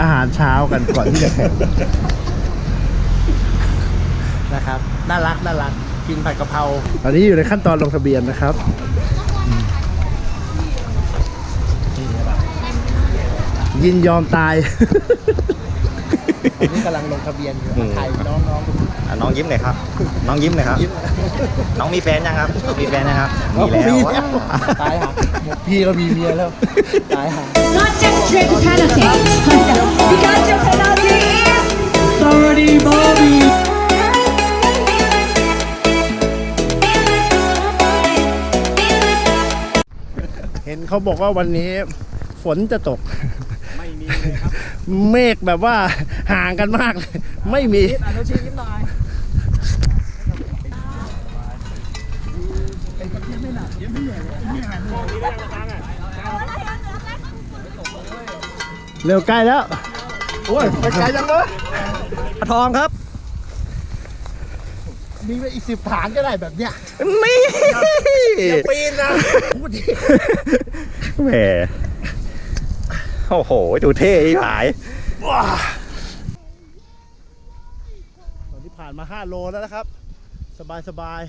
อาหารเช้ากันก่อนที่จะแข่งนะครับ น่ารักน่ารักกินผัดกะเพราตอนนี้อยู่ในขั้นตอนลงทะเบียนนะครับ ยินยอมตาย ตอนนี้กำลังลงทะเบียนอยู่อืมถ่ายน้องๆดูอะน้องยิ้มหน่อยครับ น้องยิ้มหน่อยครับน้องมีแฟนยังครับน้องมีแฟนยังครับ มีแล้วมีแล้ว ตายหาพี่ก็มีเมียแล้ว ตายหา Not just straight penalty. Because your penalty is Sorry, Bobby. เห็นเขาบอกว่าวันนี้ฝนจะตก ไม่มีเลยครับเมฆแบบว่าห่างกันมากเลยไม่มีอนุชิตยิ้มหน่อยเร็วใกล้แล้วโอ้ยไปไกลจังเลยทองครับมีไปอีกสิบฐานก็ได้แบบเนี้ยนี่อย่าปีนนะพูดดิแหม โอ้โห ดูเท่หายตอนนี้ผ่านมา 5 โลแล้วนะครับ สบายสบาย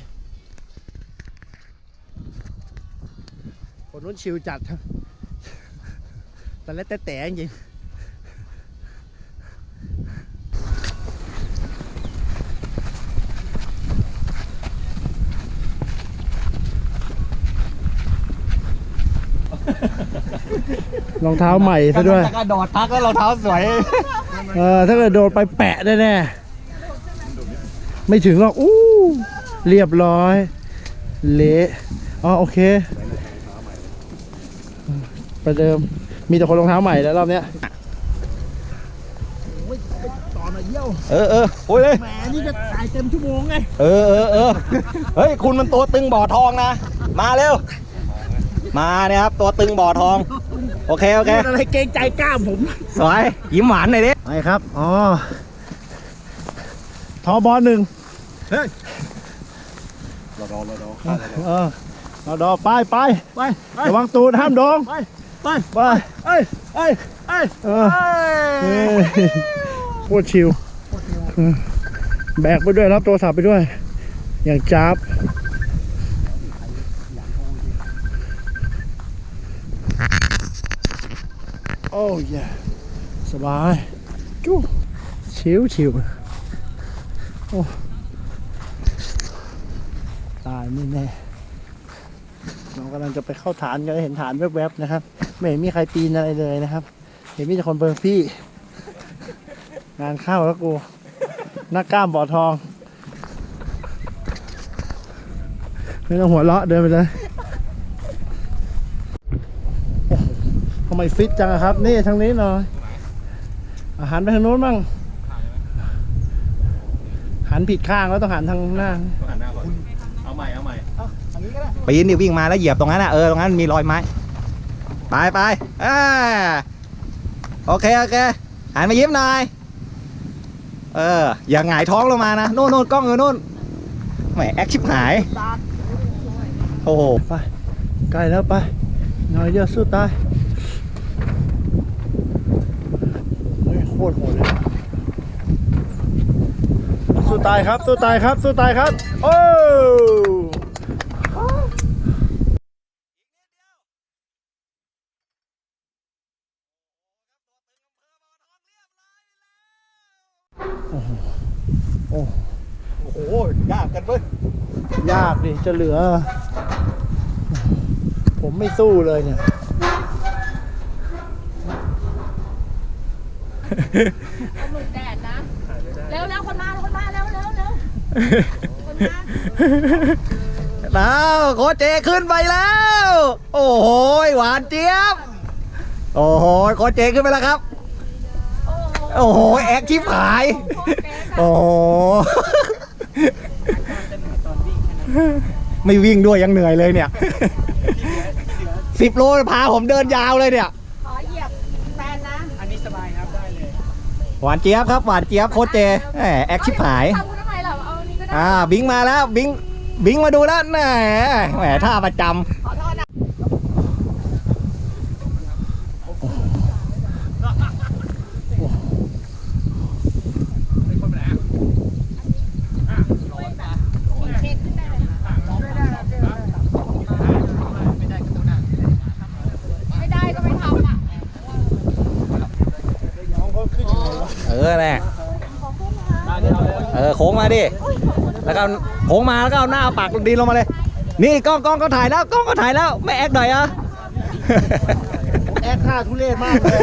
คนนู้นชิวจัดแต่และแต่แต่จริง รองเท้าใหม่ซะด้วยกระโดดทักแล้วเราเท้าสวย เออถ้าเกิดโดนไปแปะแน่ๆไม่ถึงหรอกอู้เรียบร้อย เละอ๋อโอเคประเดิมมีแต่คนรองเท้าใหม่แล้วรอบเนี้ยตอนมาเยี่ยวเออเออโอ้ยเลยแหมนี่จะถ่ายเต็มชั่วโมงไงเออเออเออเฮ้ยคุณมันตัวตึงบ่อทองนะ มาเร็ว มาเนี่ยครับตัวตึงบ่อทอง โอเค โอเค พูดอะไรเกรงใจกล้ามผม สวย ยิ้มหวานหน่อยดิไปครับ อ๋อทอบอลหนึ่งเฮ้ยรอรอรอเออรอรอไปไปไประวังตูดห้ามโดงไปไปไปเอ้ยเอ้ยเอ้ยเออเฮ้ยโคตรชิว แบกไปด้วยรับโทรศัพท์ไปด้วย อย่างจ้าบ โอ้ยสบายจู้ชิวชิวโอ้ตายไม่แน่เรากำลังจะไปเข้าฐานกันเห็นฐานแวบๆนะครับ ไม่เห็นมีใครปีนอะไรเลยนะครับ เห็นมีแต่คนเบอร์พี่ งานเข้าแล้วกูหน้ากล้ามบ่อทอง ไม่ต้องหัวเราะเดินไปเลยโอ้โหทำ ไมฟิตจังอะครับ นี่ทางนี้หน่อยอาหันไปทางโน้นบ้างหันผิดข้างแล้วต้องหันทางหน้าปีนนี่วิ่งมาแล้วเหยียบตรงนั้นนะเออตรงนั้นมีรอยไม้ไปไปอ่าโอเคโอเคหันมายิ้มหน่อยเอออย่าหงายท้องลงมานะโน่นโน่นกล้องอยู่โน่นแหมแอคชิบหายโอ้โหไปใกล้แล้วไปหน่อยเดียวสู้ตายเฮ้ยโคตรโหดเลยสู้ตายครับ สู้ตายครับ สู้ตายครับ โอ้โอ้โหโอ้โหโอ้โห ยากกันเว้ย ยากดิ จะเหลือ ผมไม่สู้เลยเนี่ย หลุดแดดนะ เร็วแล้วคนมาคนมาเร็วเร็วเร็วคนมาแล้วโคชเจขึ้นไปแล้ว โอ้โหหวานเจี๊ยบ โอ้โหโคชเจขึ้นไปแล้วครับ โอ้โหโอ้โหแอคชิบหาย โอ้โหไม่วิ่งด้วยยังเหนื่อยเลยเนี่ยสิบโลพาผมเดินยาวเลยเนี่ยขอเหยียบแฟนนะ อันนี้สบายครับได้เลย หวานเจี๊ยบครับหวานเจี๊ยบโคชเจแหมแอคชิบหาย ทำกูทำไมเหรอเอาอันนี้ก็ได้อ่าบิงมาแล้วบิงบิงมาดูแล้วแหมแหมท่าประจขอโทษนะโอ้ เออแหละเออโค้งมา ดิ แล้วก็โผงมาแล้วก็เอาหน้าปากดินลงมาเลย นี่กล้องกล้องก็ถ่ายแล้วกล้องก็ถ่ายแล้วไม่แอคหน่อยอะ แอคท่าทุเรศมากเลย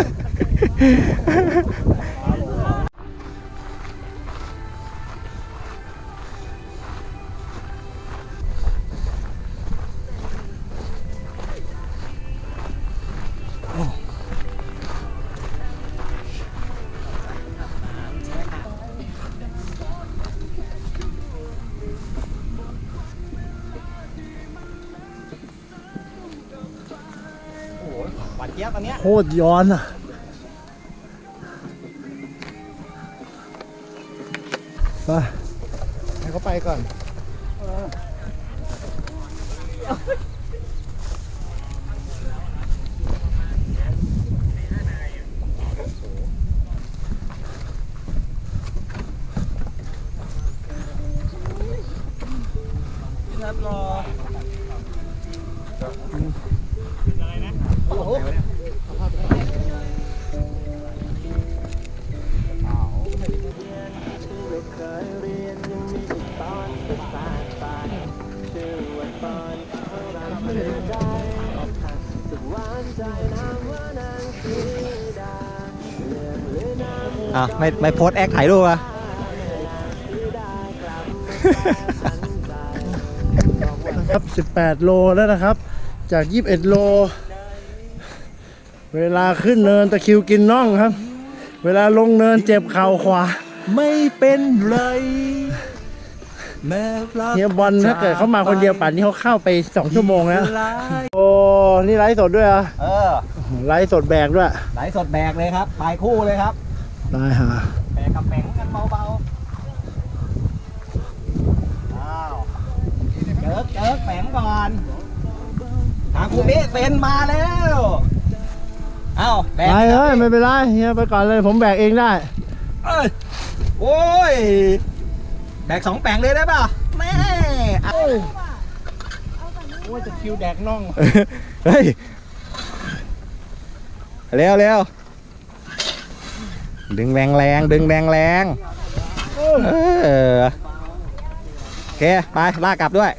เจี๊ยบอันเนี้ยโคตรย้อนอะไปให้เขาไปก่อนอ่ะไม่ไม่โพสแอคถ่ายรูปอะครับ 18 โลแล้วนะครับ จาก 21 โล เวลาขึ้นเนินตะคริวกินน่องครับ เวลาลงเนินเจ็บเข่าขวา ไม่เป็นไรแม้รัก เฮียบอลถ้าเกิดเขามาคนเดียวป่านนี้เขาเข้าไป2ชั่วโมงแล้ว โอ้ นี่ไลฟ์สดด้วยเหรอะเออ ไลฟ์สดแบกด้วยไหลฟ์สดแบกเลยครับถ่ายคู่เลยครับตายหาแบกกับแบงกันเบาๆ อ้าวเจิกเจิกแบงก่อนทางคูมิเซ็นมาแล้วเอ้าแบกไปเฮ้ยไม่เป็นไรเฮียไปก่อนเลยผมแบกเองได้ เอ้ย โอ้ย แบกสองแปลงเลยได้ป่ะแม่เอาว่าจะคิวแดกน่อง เฮ้ยเร็วเร็วดึงแรงแรงดึงแรงแรงเออโอเค ไป ลากกลับด้วย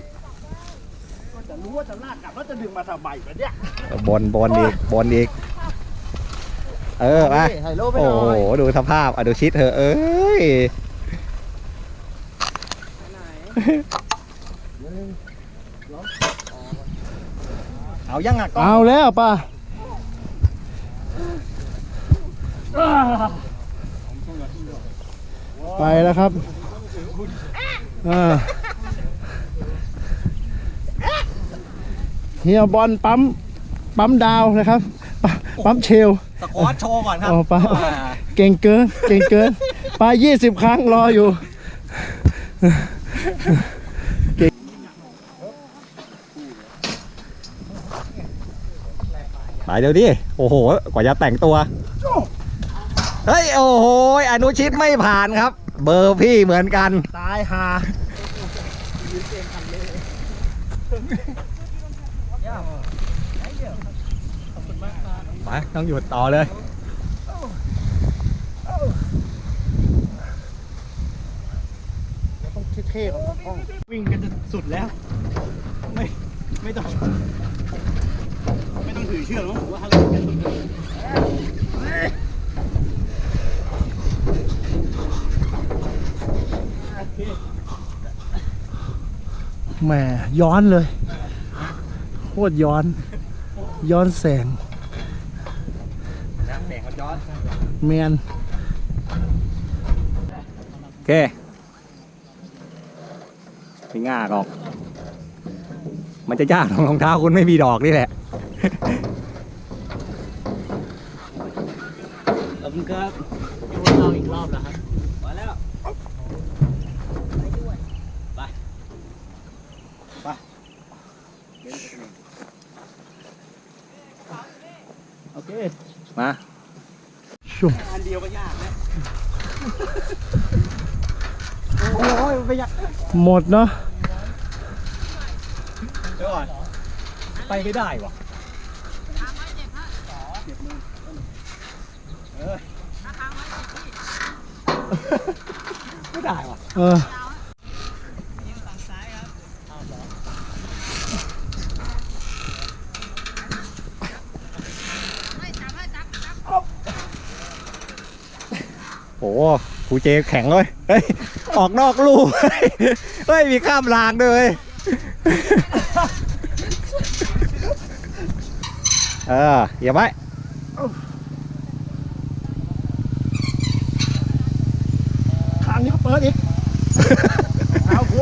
จะรู้ว่าจะลากกลับแล้วจะดึงมาทำไมวะเนี่ยบนบนอีกบนอีก เออไปถ่ายรูปไปหโอ้น่โหอยดูสภาพอะดูชิดเธอะเอ้ย เอายังอะกล้องเอาแล้วป่ะไปแล้วครับอ่าเฮียบอลปั๊มปั๊มดาวนะครับ ปั๊มปั๊มเชลสควอตโชว์ก่อนครับเอาไปอ่าเก่งเกิน เก่งเกินไปยี่สิบครั้งรออยู่ ไปเดี๋ยวดิโอ้โห กว่าจะแต่งตัว เฮ้ย โอ้โห อนุชิตไม่ผ่านครับ เบอร์พี่เหมือนกัน ตายหาไปต้องหยุดต่อเลย ต้อง เท่ๆของกล้อง วิ่งกันจะสุดแล้ว ไม่ไม่ต้อง ไม่ต้องถือเชือกหรอกผมว่าถ้าเราวิ่งกันสุดเลยแหมย้อนเลย โคตรย้อน ย้อนแสงแบ่งกันย้อน แมน โอเค ไม่ง่ากหรอก มันจะยากตรงรองเท้าคุณไม่มีดอกนี่แหละ ขอบคุณครับพี่วุฒิเอาอีกรอบนะครับมาแล้วโอเค มาชุ่มอันเดียวก็ยากนะโอ้ยไปยัก หมดเนาะเดี๋ยวก่อนไปไม่ได้วะไม่ได้วะเออโอ้โหครูเจแข็งเลยเฮ้ย ออกนอกลู่เฮ้ย มีข้ามรางด้วยเลยเอออย่าไปทางนี้ก็เปิดอีกเอาครู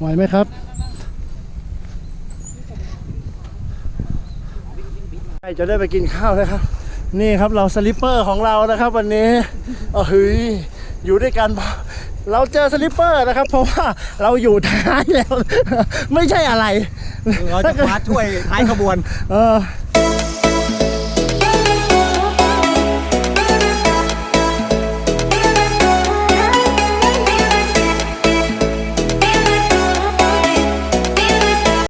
ไหวไหมครับจะได้ไปกินข้าวนะครับ นี่ครับเราสลิปเปอร์ของเรานะครับวันนี้เออเฮ้ยอยู่ด้วยกันเพราะเราเจอสลิปเปอร์นะครับ เพราะว่าเราอยู่ท้ายแล้ว ไม่ใช่อะไรเราจะคว้าถ้วยท้ายขบวน เออ